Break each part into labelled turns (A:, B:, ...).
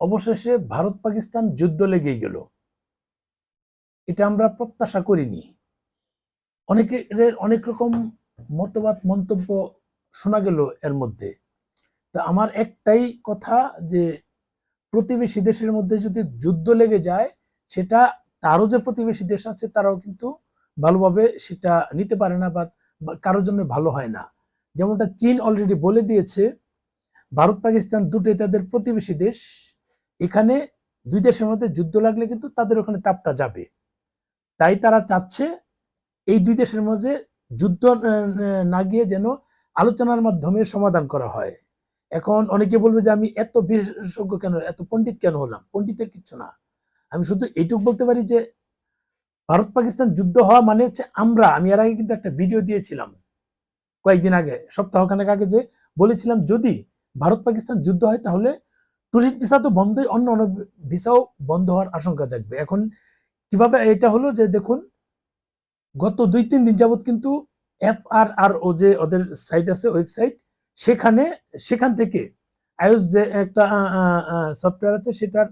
A: অবশেষে ভারত পাকিস্তান যুদ্ধ লেগেই গেল। এটা আমরা প্রত্যাশা করিনি। অনেকের অনেক রকম মতবাদ, মন্তব্য শোনা গেল এর মধ্যে। তা আমার একটাই কথা যে, প্রতিবেশী দেশের মধ্যে যদি যুদ্ধ লেগে যায়, সেটা তারও যে প্রতিবেশী দেশ আছে, তারাও কিন্তু ভালোভাবে সেটা নিতে পারে না বা কারোর জন্য ভালো হয় না। যেমনটা চীন অলরেডি বলে দিয়েছে ভারত পাকিস্তান দুটোই তাদের প্রতিবেশী দেশ। এখানে দুই দেশের মধ্যে যুদ্ধ লাগলে কিন্তু তাদের ওখানে তাপটা যাবে। তাই তারা চাচ্ছে এই দুই দেশের মধ্যে যুদ্ধ না গিয়ে যেন আলোচনার মাধ্যমে সমাধান করা হয়। এখন অনেকে বলবে যে আমি এত বিশেষজ্ঞ কেন, এত পণ্ডিত কেন হলাম? পণ্ডিতের কিচ্ছু না। আমি শুধু এইটুকু বলতে পারি যে ভারত পাকিস্তান যুদ্ধ হওয়া মানে হচ্ছে আমরা, আমি এর আগে কিন্তু একটা ভিডিও দিয়েছিলাম কয়েকদিন আগে, সপ্তাহখানেক আগে যে বলেছিলাম, যদি ভারত পাকিস্তান যুদ্ধ হয় তাহলে টুরিস্ট ভিসা তো বন্ধই, অন্য অন্য ভিসাও বন্ধ হওয়ার আশঙ্কা জাগবে। এখন কীভাবে এটা হলো যে দেখুন, গত দুই তিন দিন যাবত কিন্তু এফ আর আর ও যে ওদের সাইট আছে ওয়েবসাইট সেখানে, সেখান থেকে আয়ুষ যে একটা সফটওয়্যার আছে, সেটার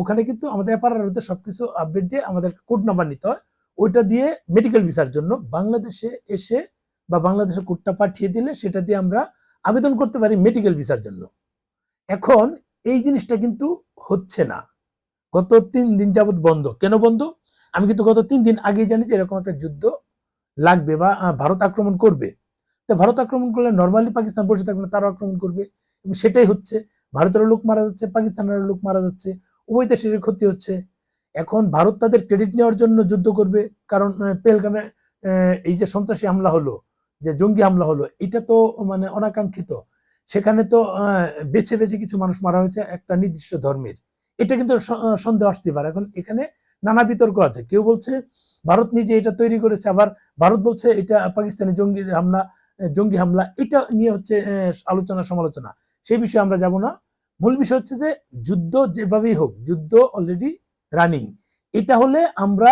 A: ওখানে কিন্তু আমাদের এফ আর আর সবকিছু আপডেট দিয়ে আমাদের কোড নাম্বার নিতে হয়। ওইটা দিয়ে মেডিকেল ভিসার জন্য বাংলাদেশে এসে বা বাংলাদেশে কোডটা পাঠিয়ে দিলে সেটা দিয়ে আমরা আবেদন করতে পারি মেডিকেল ভিসার জন্য। এখন এই জিনিসটা কিন্তু হচ্ছে না। গত তিন দিন যাবৎ বন্ধ। কেন বন্ধ? আমি কিন্তু গত তিন দিন আগেই জানি যে এরকম একটা যুদ্ধ লাগবে বা ভারত আক্রমণ করবে। তো ভারত আক্রমণ করলে নর্মালি পাকিস্তান বসে থাকবে না তারাও আক্রমণ করবে। এবং সেটাই হচ্ছে ভারতেরও লোক মারা যাচ্ছে পাকিস্তানের লোক মারা যাচ্ছে উভয় দেশের ক্ষতি হচ্ছে। এখন ভারত তাদের ক্রেডিট নেওয়ার জন্য যুদ্ধ করবে কারণ আহ, এই যে সন্ত্রাসী হামলা হলো যে জঙ্গি হামলা হলো এটা তো মানে অনাকাঙ্ক্ষিত। সেখানে তো বেছে বেছে কিছু মানুষ মারা হয়েছে একটা নির্দিষ্ট ধর্মের। এটা কিন্তু সন্দেহ আসতে পারে। এখন এখানে নানা বিতর্ক আছে। কেউ বলছে, ভারত নিজে এটা তৈরি করেছে। আবার ভারত বলছে, এটা পাকিস্তানি জঙ্গি হামলা জঙ্গি হামলা। এটা নিয়ে হচ্ছে আলোচনা, সমালোচনা। সেই বিষয়ে আমরা যাব না। মূল বিষয় হচ্ছে যে, যুদ্ধ যেভাবেই হোক, যুদ্ধ অলরেডি রানিং এটা হলে আমরা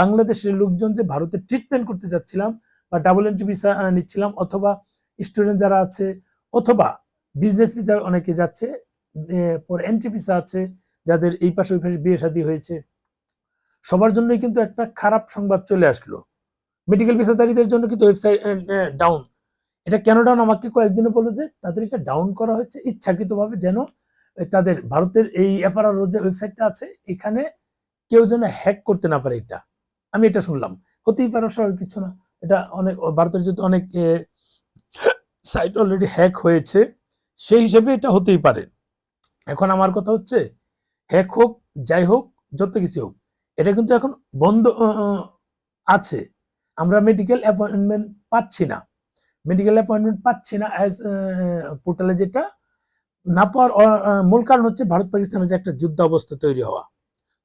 A: বাংলাদেশের লোকজন যে ভারতে ট্রিটমেন্ট করতে যাচ্ছিলাম বা ডাবল এন্ট্রি ভিসা নিচ্ছিলাম অথবা স্টুডেন্ট যারা আছে অথবা বিজনেস ভিসা অনেকে যাচ্ছে পর এন্ট্রি ভিসা আছে, যাদের এই পাশে ওই পাশে বিয়ে শাদী হয়েছে। সবার জন্যই কিন্তু একটা খারাপ সংবাদ চলে আসলো। মেডিকেল ভিসাধারীদের জন্য কিন্তু ওয়েবসাইট ডাউন এটা কেন ডাউন আমাকে কয়েকদিনে বলল যে, তাদের এটা ডাউন করা হচ্ছে ইচ্ছাকৃতভাবে যেন তাদের ভারতের এই এফআরআর যে ওয়েবসাইটটা আছে, এখানে কেউ যেন হ্যাক করতে না পারে এটা। আমি এটা শুনলাম। হতেই পারে স্বাভাবিক কিছু না। এটা অনেক, ভারতের যেহেতু অনেক সাইট অলরেডি হ্যাক হয়েছে, সেই হিসেবে এটা হতেই পারে। এখন আমার কথা হচ্ছে হ্যাক হোক, যাই হোক, যত কিছু হোক, এটা কিন্তু এখন বন্ধ আছে। আমরা মেডিকেল অ্যাপয়েন্টমেন্ট পাচ্ছি না। মেডিকেল অ্যাপয়েন্টমেন্ট পাচ্ছি না অ্যাজ পোর্টালে যেটা, না পাওয়ার মূল কারণ হচ্ছে ভারত পাকিস্তানের যে একটা যুদ্ধ অবস্থা তৈরি হওয়া,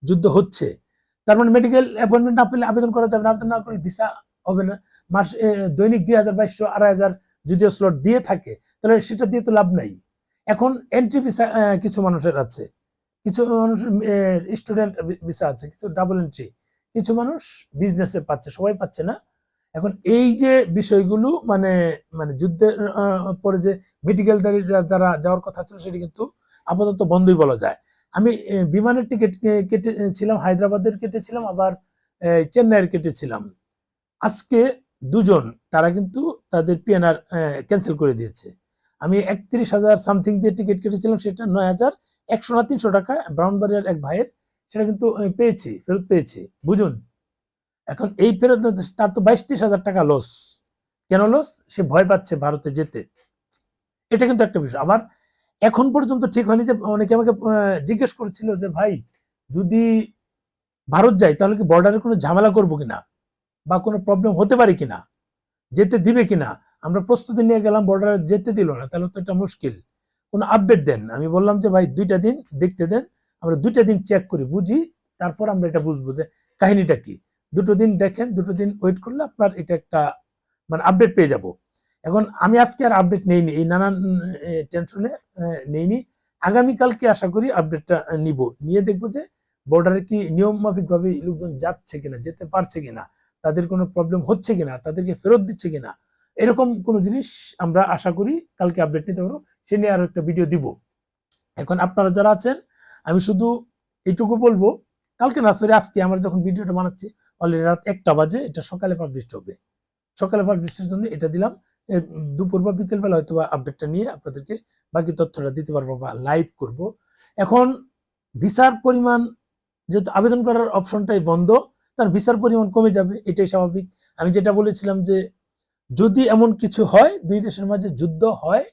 A: যুদ্ধ হচ্ছে। তার মানে মেডিকেল অ্যাপয়েন্টমেন্ট না পেলে আবেদন করা যাবে না, আবেদন না করলে ভিসা হবে না। মাস দৈনিক দুই হাজার বাইশশো, আড়াই হাজার যদিও স্লট দিয়ে থাকে, তাহলে সেটা দিয়ে তো লাভ নাই। এখন এন্ট্রি ভিসা কিছু মানুষের আছে। কিছু মানুষ স্টুডেন্ট ভিসা আছে, কিছু ডাবল এন্ট্রি কিছু মানুষ বিজনেসে পাচ্ছে, সবাই পাচ্ছে না। এখন এই যে বিষয়গুলো মানে মানে যুদ্ধের পরে যে মেডিকেল যারা যাওয়ার কথা ছিল, সেটি কিন্তু আপাতত বন্ধই বলা যায়। আমি বিমানের টিকিট কেটেছিলাম, হায়দ্রাবাদের কেটেছিলাম, আবার চেন্নাইয়ের কেটেছিলাম। আজকে দুজন, তারা কিন্তু তাদের পিএনআর ক্যান্সেল করে দিয়েছে। আমি একত্রিশ হাজার সামথিং দিয়ে টিকিট কেটেছিলাম, সেটা নয় হাজার একশো না তিনশো টাকা ব্রাউন ব্রাউনবাড়িয়ার এক ভাইয়ের, সেটা কিন্তু পেয়েছি, ফেরত পেয়েছি। বুঝুন, এখন এই ফেরত তার তো বাইশ ত্রিশ হাজার টাকা লস কেন লস সে ভয় পাচ্ছে ভারতে যেতে। এটা কিন্তু একটা বিষয়। আবার এখন পর্যন্ত ঠিক হয়নি যে অনেকে আমাকে জিজ্ঞেস করেছিল যে ভাই, যদি ভারত যাই, তাহলে কি বর্ডারে কোনো ঝামেলা করব কিনা? বা কোনো প্রবলেম হতে পারে কিনা, যেতে দিবে কিনা, আমরা প্রস্তুতি নিয়ে গেলাম বর্ডারে যেতে দিল না, তাহলে তো এটা মুশকিল। কোনো আপডেট দেন, আমি বললাম যে ভাই দুইটা দিন দেখতে দেন, আমরা দুইটা দিন চেক করি, বুঝি, তারপর আমরা এটা বুঝব যে কাহিনীটা কি। দুটো দিন দেখেন, দুটো দিন ওয়েট করলে আপনার এটা একটা মানে আপডেট পেয়ে যাব। এখন আমি আজকে আর আপডেট নেইনি, এই নানান টেনশনে নেইনি। আগামীকালকে আশা করি আপডেটটা নিব। নিয়ে দেখব যে বর্ডারে কি নিয়ম মাফিক ভাবে লোকজন যাচ্ছে কিনা, যেতে পারছে কিনা। তাদের কোনো প্রবলেম হচ্ছে কিনা, তাদেরকে ফেরত দিচ্ছে কিনা, এরকম কোনো জিনিস আমরা আশা করি কালকে আপডেট নিতে পারব। সে নিয়ে আরও একটা ভিডিও দিব। এখন আপনারা যারা আছেন, আমি শুধু এইটুকু বলব, কালকে না সরি আজকে আমরা যখন ভিডিওটা বানাচ্ছি অলরেডি রাত একটা বাজে, এটা সকালে পাবলিশ হবে। সকালে পাবলিশের জন্য এটা দিলাম। দুপুর বা বিকেলবেলা হয়তো বা আপডেটটা নিয়ে আপনাদেরকে বাকি তথ্যটা দিতে পারব বা লাইভ করব। এখন ভিসার পরিমাণ যেহেতু আবেদন করার অপশনটাই বন্ধ তার ভিসার পরিমাণ কমে যাবে, এটাই স্বাভাবিক। আমি যেটা বলেছিলাম যে, যদি এমন কিছু হয়, দুই দেশের মাঝে যুদ্ধ হয়,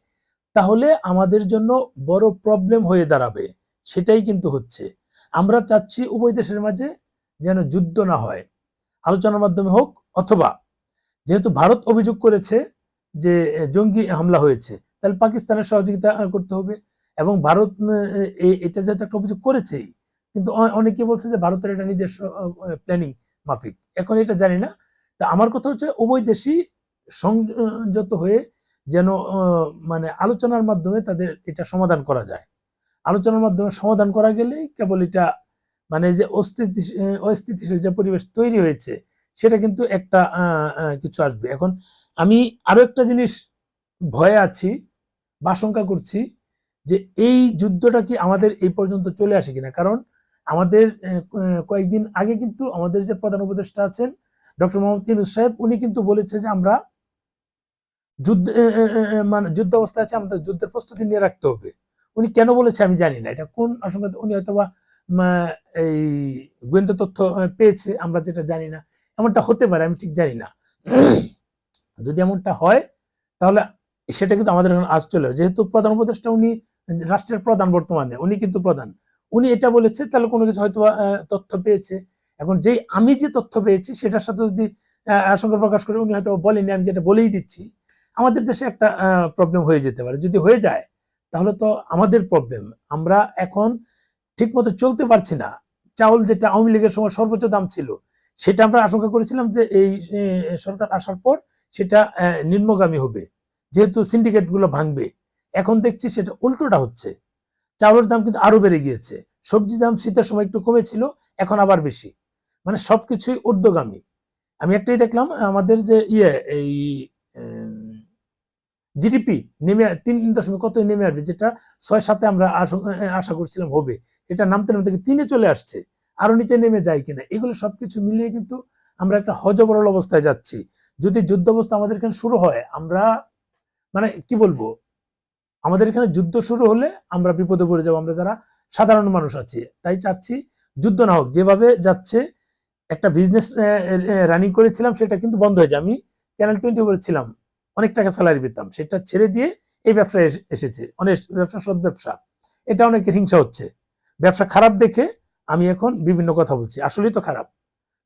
A: তাহলে আমাদের জন্য বড় প্রবলেম হয়ে দাঁড়াবে। সেটাই কিন্তু হচ্ছে। আমরা চাচ্ছি উভয় দেশের মাঝে যেন যুদ্ধ না হয়। আলোচনার মাধ্যমে হোক অথবা, যেহেতু ভারত অভিযোগ করেছে যে জঙ্গি হামলা হয়েছে, তাহলে পাকিস্তানের সহযোগিতা করতে হবে এবং ভারত এটা যেহেতু একটা অভিযোগ করেছেই কিন্তু অনেকে বলছে যে ভারতের এটা নিজস্ব প্ল্যানিং মাফিক। এখন এটা জানি না। তা আমার কথা হচ্ছে উভয় দেশই সংযত হয়ে যেন মানে আলোচনার মাধ্যমে তাদের এটা সমাধান করা যায়। আলোচনার মাধ্যমে সমাধান করা গেলেই কেবল এটা মানে যে অস্থিতিশীল অস্থিতিশীল যে পরিবেশ তৈরি হয়েছে, সেটা কিন্তু একটা কিছু আসবে। এখন আমি আরও একটা জিনিস ভয়ে আছি বা আশঙ্কা করছি যে এই যুদ্ধটা কি আমাদের এই পর্যন্ত চলে আসে কিনা? কারণ আমাদের কয়েকদিন আগে কিন্তু আমাদের যে প্রধান উপদেষ্টা আছেন ডক্টর মোহাম্মদ ইউনুস সাহেব, উনি কিন্তু বলেছে যে আমরা যুদ্ধ মানে যুদ্ধ অবস্থা আছে, আমাদের যুদ্ধের প্রস্তুতি নিয়ে রাখতে হবে। উনি কেন বলেছে আমি জানি না, এটা কোন আশঙ্কা উনি হয়তোবা এই গোয়েন্দা তথ্য পেয়েছে, আমরা যেটা জানি না। এমনটা হতে পারে, আমি ঠিক জানি না। যদি এমনটা হয়, তাহলে সেটা কিন্তু আমাদের এখন আজ চলে যেহেতু প্রধান উপদেষ্টা উনি রাষ্ট্রের প্রধান বর্তমানে, উনি কিন্তু প্রধান। উনি এটা বলেছে, তাহলে কোনো কিছু হয়তো তথ্য পেয়েছে। এখন যেই আমি যে তথ্য পেয়েছি, সেটার সাথে যদি আশঙ্কা প্রকাশ করে, উনি হয়তো বলেনি আমি যেটা বলেই দিচ্ছি। আমাদের দেশে একটা প্রবলেম হয়ে যেতে পারে। যদি হয়ে যায়, তাহলে তো আমাদের প্রবলেম আমরা এখন ঠিক মতো চলতে পারছি না। চাউল যেটা আওয়ামী লীগের সময় সর্বোচ্চ দাম ছিল, সেটা আমরা আশঙ্কা করেছিলাম যে এই সরকার আসার পর সেটা নিম্নগামী হবে। যেহেতু সিন্ডিকেটগুলো ভাঙবে, এখন দেখছি সেটা উল্টোটা হচ্ছে। চাউলের দাম কিন্তু আরও বেড়ে গিয়েছে। সবজি দাম শীতের সময় একটু কমেছিল, এখন আবার বেশি। মানে সবকিছুই ঊর্ধ্বগামী। আমি একটাই দেখলাম, আমাদের যে ইয়ে এই জিডিপি নেমে, তিন দশমিক কত নেমে আসবে, যেটা ছয় সাথে আমরা আশ- করছিলাম হবে। এটা নামতে নামতে তিনে চলে আসছে, আরও নিচে নেমে যায় কিনা, এগুলো সবকিছু মিলিয়ে কিন্তু আমরা একটা হজবরল অবস্থায় যাচ্ছি। যদি যুদ্ধ অবস্থা আমাদের এখানে শুরু হয়, আমরা মানে কি বলব আমাদের এখানে যুদ্ধ শুরু হলে আমরা বিপদে পড়ে যাব, আমরা যারা সাধারণ মানুষ আছি। তাই চাচ্ছি যুদ্ধ না হোক, যেভাবে যাচ্ছে, একটা বিজনেস রানিং করেছিলাম, সেটা কিন্তু বন্ধ হয়ে যায়। আমি চ্যানেল টোয়েন্টি ছিলাম, অনেক টাকা স্যালারি পেতাম, সেটা ছেড়ে দিয়ে এই ব্যবসায় এসে- এসেছে। অনেক ব্যবসা সৎ ব্যবসা। এটা অনেক হিংসা হচ্ছে। ব্যবসা খারাপ দেখে আমি এখন বিভিন্ন কথা বলছি। আসলেই তো খারাপ।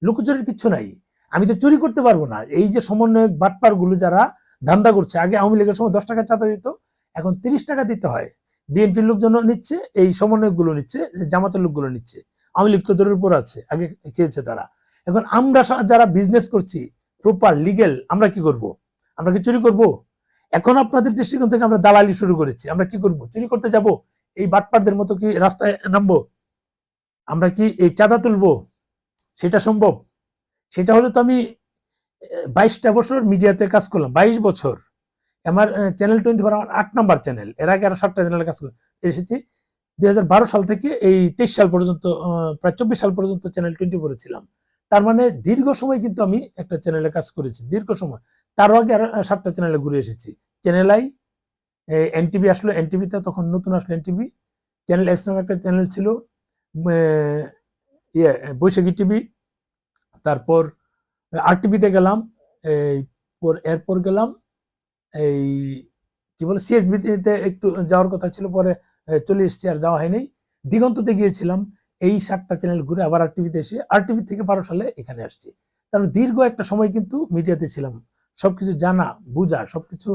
A: লুকোচুরির কিচ্ছু নাই। আমি তো চুরি করতে পারব না। এই যে সমন্বয়ক বাটপারগুলো যারা ধান্দা করছে, আগে আওয়ামী লীগের সময় দশ টাকা চাঁদা দিত এখন তিরিশ টাকা দিতে হয়। বিএনপির লোকজন নিচ্ছে, এই সমন্বয়কগুলো নিচ্ছে, জামাতের লোকগুলো নিচ্ছে। আওয়ামী লীগ দূরের উপর আছে, আগে খেয়েছে তারা। এখন আমরা যারা বিজনেস করছি প্রপার লিগেল আমরা কি করব? আমরা কি চুরি করব? এখন আপনাদের দৃষ্টিকোণ থেকে আমরা দালালি শুরু করেছি, আমরা কি করব? চুরি করতে যাব? এই বাটপারদের মতো কি রাস্তায় নামবো? আমরা কি এই চাঁদা তুলবো? সেটা সম্ভব? সেটা হলে তো আমি বাইশটা বছর মিডিয়াতে কাজ করলাম, বাইশ বছর। আমার চ্যানেল টোয়েন্টি ফোর আমার আট নাম্বার চ্যানেল এর আগে আরও সাতটা চ্যানেলে কাজ করলাম এসেছি। দু হাজার বারো সাল থেকে এই তেইশ সাল পর্যন্ত প্রায় চব্বিশ সাল পর্যন্ত চ্যানেল টোয়েন্টি ফোরে ছিলাম তার মানে দীর্ঘ সময় কিন্তু আমি একটা চ্যানেলে কাজ করেছি, দীর্ঘ সময়। তার আগে আরও সাতটা চ্যানেলে ঘুরে এসেছি। চ্যানেল আই এনটিভি আসলো এনটিভিতে তখন নতুন আসলো এনটিভি চ্যানেল এস নামে একটা চ্যানেল ছিল ইয়ে বৈশাখী টিভি তারপর আর টিভিতে গেলাম এরপর গেলাম এই, কি বলে সিএসবি তে একটু যাওয়ার কথা ছিল, পরে চলে এসেছি আর যাওয়া হয়নি। দিগন্ততে গিয়েছিলাম, এই সাতটা চ্যানেল ঘুরে আবার আর টিভিতে এসে আর টিভি থেকে বারো সালে এখানে আসছি। তারপর দীর্ঘ একটা সময় কিন্তু মিডিয়াতে ছিলাম। সবকিছু জানা, বুঝা, সবকিছু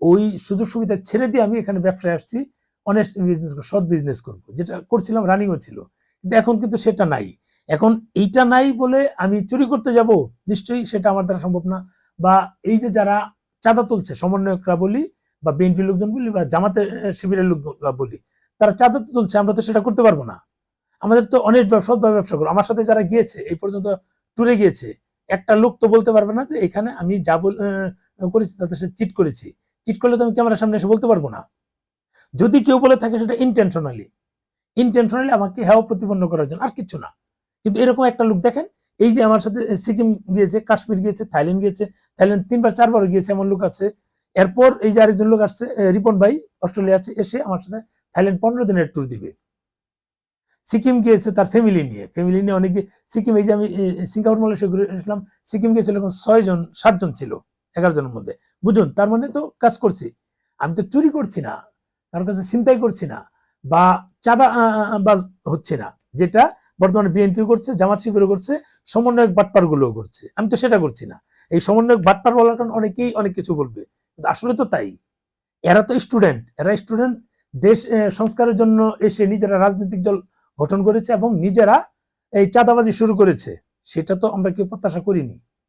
A: ওই সুযোগ সুবিধা ছেড়ে দিয়ে আমি এখানে ব্যবসায় আসছি অনেস্ট বিজনেস সৎ বিজনেস করব। যেটা করছিলাম রানিংও ছিল। কিন্তু এখন কিন্তু সেটা নাই। এখন এইটা নাই বলে আমি চুরি করতে যাব, নিশ্চয়ই সেটা আমার দ্বারা সম্ভব না। বা এই যে যারা চাঁদা তুলছে, সমন্বয়করা বলি বা বিএনপি লোকজন বলি বা জামাতের শিবিরের লোক বলি, তারা চাঁদা তুলছে, আমরা তো সেটা করতে পারব না। আমাদের তো অনেক সৎভাবে ব্যবসা করো আমার সাথে যারা গিয়েছে, এই পর্যন্ত ট্যুরে গিয়েছে, একটা লোক তো বলতে পারবে না যে এখানে আমি যা বল- করেছি তাতে সে চিট করেছি। চিট করলে তো আমি ক্যামেরার সামনে এসে বলতে পারব না। যদি কেউ বলে থাকে সেটা ইন্টেনশনালি ইন্টেনশনালি আমাকে হেওয়া প্রতিপন্ন করার জন্য, আর কিছু না। কিন্তু এরকম একটা লোক দেখেন এই যে আমার সাথে সিকিম গিয়েছে, কাশ্মীর গিয়েছে, থাইল্যান্ড গিয়েছে, থাইল্যান্ড তিনবার, চারবারও গিয়েছে এমন লোক আছে। এরপর এই যে আরেকজন লোক আসছে রিপন ভাই, অস্ট্রেলিয়া আছে, এসে আমার সাথে থাইল্যান্ড পনেরো দিনের ট্যুর দিবে। সিকিম গিয়েছে তার ফ্যামিলি নিয়ে। ফ্যামিলি নিয়ে অনেকে, সিকিম এই যে আমি সিঙ্গাপুর, মালয়েশিয়া ঘুরে এসলাম সিকিম গিয়েছিল এখন ছয় জন সাতজন ছিল এগারো জনের মধ্যে। বুঝুন, তার মানে তো কাজ করছি। আমি তো চুরি করছি না কারোর কাছে চিন্তাই করছি না, বা চাঁদা বা হচ্ছে না। যেটা বর্তমানে বিএনপি করছে, জামাত শিবিরও করছে, সমন্বয়ক বাটপারগুলো করছে। আমি তো সেটা করছি না। এই সমন্বয়ক বাটপার বলার কারণে অনেকেই অনেক কিছু বলবে। আসলে তো তাই। এরা তো স্টুডেন্ট এরা স্টুডেন্ট দেশ সংস্কারের জন্য এসে নিজেরা রাজনৈতিক দল গঠন করেছে এবং নিজেরা এই চাঁদাবাজি শুরু করেছে। সেটা তো আমরা কেউ প্রত্যাশা করিনি।